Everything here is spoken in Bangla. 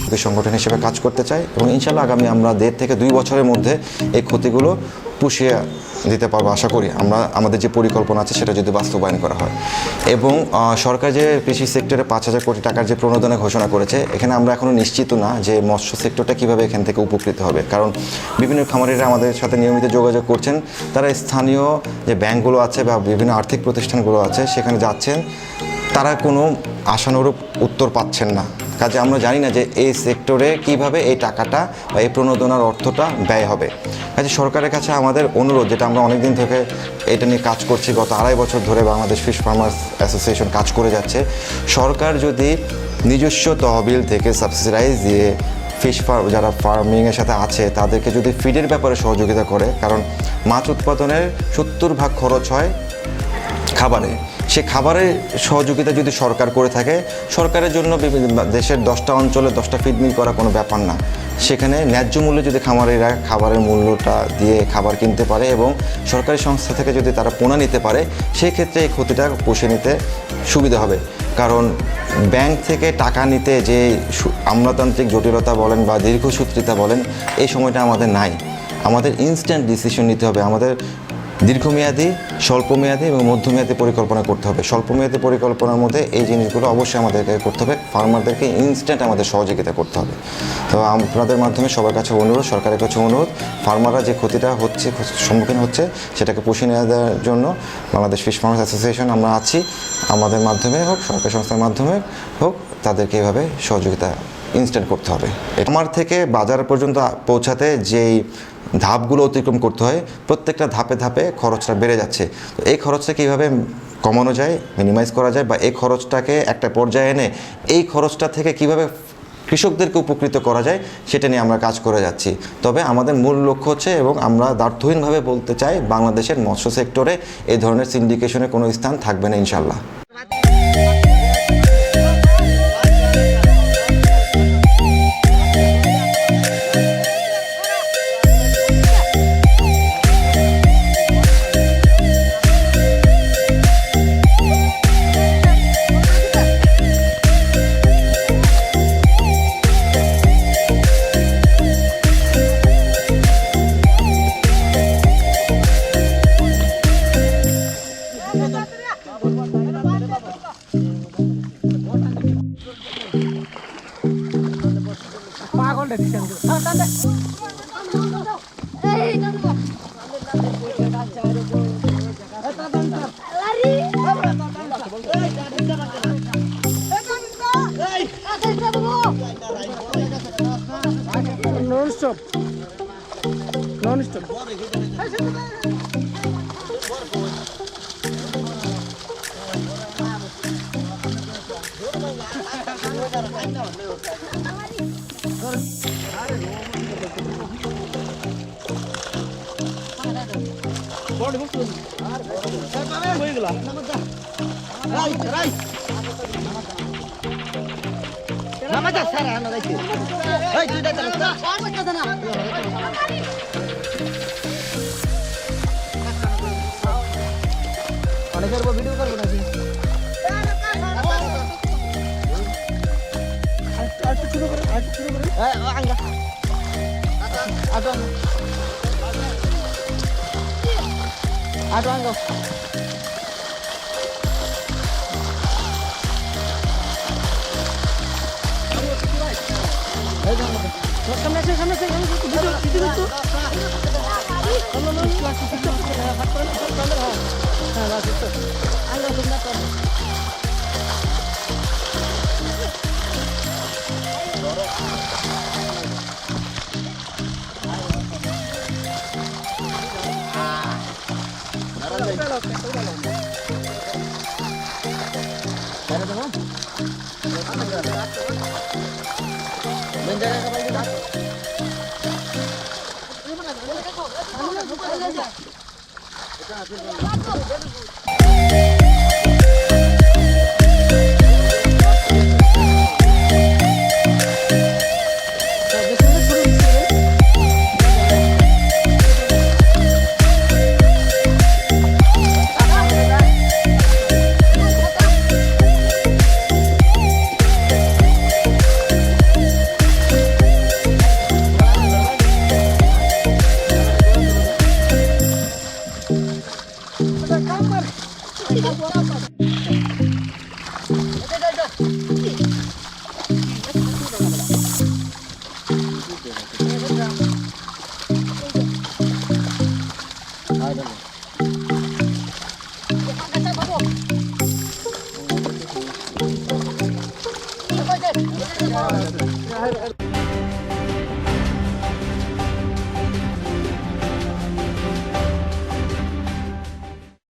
একটি সংগঠন হিসেবে কাজ করতে চাই এবং ইনশাল্লাহ আগামী আমরা দেড় থেকে দুই বছরের মধ্যে এই ক্ষতিগুলো পুষিয়ে দিতে পারব, আশা করি। আমরা, আমাদের যে পরিকল্পনা আছে সেটা যদি বাস্তবায়ন করা হয়। এবং সরকার যে কৃষি সেক্টরে পাঁচ হাজার কোটি টাকার যে প্রণোদনা ঘোষণা করেছে, এখানে আমরা এখনও নিশ্চিত না যে মৎস্য সেক্টরটা কীভাবে এখান থেকে উপকৃত হবে। কারণ বিভিন্ন খামারিরা আমাদের সাথে নিয়মিত যোগাযোগ করছেন। তারা স্থানীয় যে ব্যাংকগুলো আছে বা বিভিন্ন আর্থিক প্রতিষ্ঠানগুলো আছে, সেখানে যাচ্ছেন। তারা কোনো আশানুরূপ উত্তর পাচ্ছেন না। কাজে আমরা জানি না যে এই সেক্টরে কীভাবে এই টাকাটা বা এই প্রণোদনার অর্থটা ব্যয় হবে। কাজে সরকারের কাছে আমাদের অনুরোধ, যেটা আমরা অনেক দিন থেকে এটা নিয়ে কাজ করছি, গত আড়াই বছর ধরে বাংলাদেশ ফিশ ফার্মার্স অ্যাসোসিয়েশন কাজ করে যাচ্ছে। সরকার যদি নিজস্ব তহবিল থেকে সাবসিডাইজ দিয়ে ফিশ ফার্ম যারা ফার্মিংয়ের সাথে আছে, তাদেরকে যদি ফিডের ব্যাপারে সহযোগিতা করে, কারণ মাছ উৎপাদনের সত্তর ভাগ খরচ হয় খাবারে। সে খাবারের সহযোগিতা যদি সরকার করে থাকে, সরকারের জন্য বিভিন্ন দেশের দশটা অঞ্চলে দশটা ফিড মিল করা কোনো ব্যাপার না। সেখানে ন্যায্য মূল্যে যদি খামারিরা খাবারের মূল্যটা দিয়ে খাবার কিনতে পারে এবং সরকারি সংস্থা থেকে যদি তারা পোনা নিতে পারে, সেই ক্ষেত্রে এই ক্ষতিটা পুষে নিতে সুবিধা হবে। কারণ ব্যাংক থেকে টাকা নিতে যে আমলাতান্ত্রিক জটিলতা বলেন বা দীর্ঘসূত্রিতা বলেন, এই সময়টা আমাদের নাই। আমাদের ইনস্ট্যান্ট ডিসিশন নিতে হবে। আমাদের দীর্ঘমেয়াদী, স্বল্পমেয়াদী এবং মধ্যমেয়াদী পরিকল্পনা করতে হবে। স্বল্পমেয়াদী পরিকল্পনার মধ্যে এই জিনিসগুলো অবশ্যই আমাদেরকে করতে হবে। ফার্মারদেরকে ইনস্ট্যান্ট আমাদের সহযোগিতা করতে হবে। তো আপনাদের মাধ্যমে সবার কাছে অনুরোধ, সরকারের কাছে অনুরোধ, ফার্মাররা যে ক্ষতিটা হচ্ছে, সম্মুখীন হচ্ছে, সেটাকে পুষিয়ে দেওয়ার জন্য বাংলাদেশ ফিশ ফার্মার্স অ্যাসোসিয়েশন, আমরা আছি। আমাদের মাধ্যমে হোক, সরকারি সংস্থার মাধ্যমে হোক, তাদেরকে এভাবে সহযোগিতা ইনস্ট্যান্ট করতে হবে। আমার থেকে বাজার পর্যন্ত পৌঁছাতে যেই ধাপগুলো অতিক্রম করতে হয়, প্রত্যেকটা ধাপে ধাপে খরচটা বেড়ে যাচ্ছে। তো এই খরচটা কীভাবে কমানো যায় মিনিমাইজ করা যায় বা এই খরচটাকে একটা পর্যায়ে এনে এই খরচটা থেকে কীভাবে কৃষকদেরকে উপকৃত করা যায়, সেটা নিয়ে আমরা কাজ করে যাচ্ছি। তবে আমাদের মূল লক্ষ্য হচ্ছে এবং আমরা দার্থহীনভাবে বলতে চাই, বাংলাদেশের মৎস্য সেক্টরে এই ধরনের সিন্ডিকেশনে কোনো স্থান থাকবে না ইনশাল্লাহ নন স্টপ নন স্টপ হয়ে গেল নামাজা সারা আনা যাইতে এই ভিডিও করব নাকি শুরু করে শুরু করে আটো আটো আঙ্গা সামনে আসে সামনে আসে সামনে আসে ভিডিও ভিডিও তো হ্যালো হ্যালো ক্লাস শিখতে হ্যাঁ হাত করে হ্যাঁ হ্যাঁ বাস তো 앉아가서 빨리 가. 일본 가자. 일본 가자. 일본 가자. 일본 가자. 在这这，你你这，你在这？谢谢谢谢。谢谢。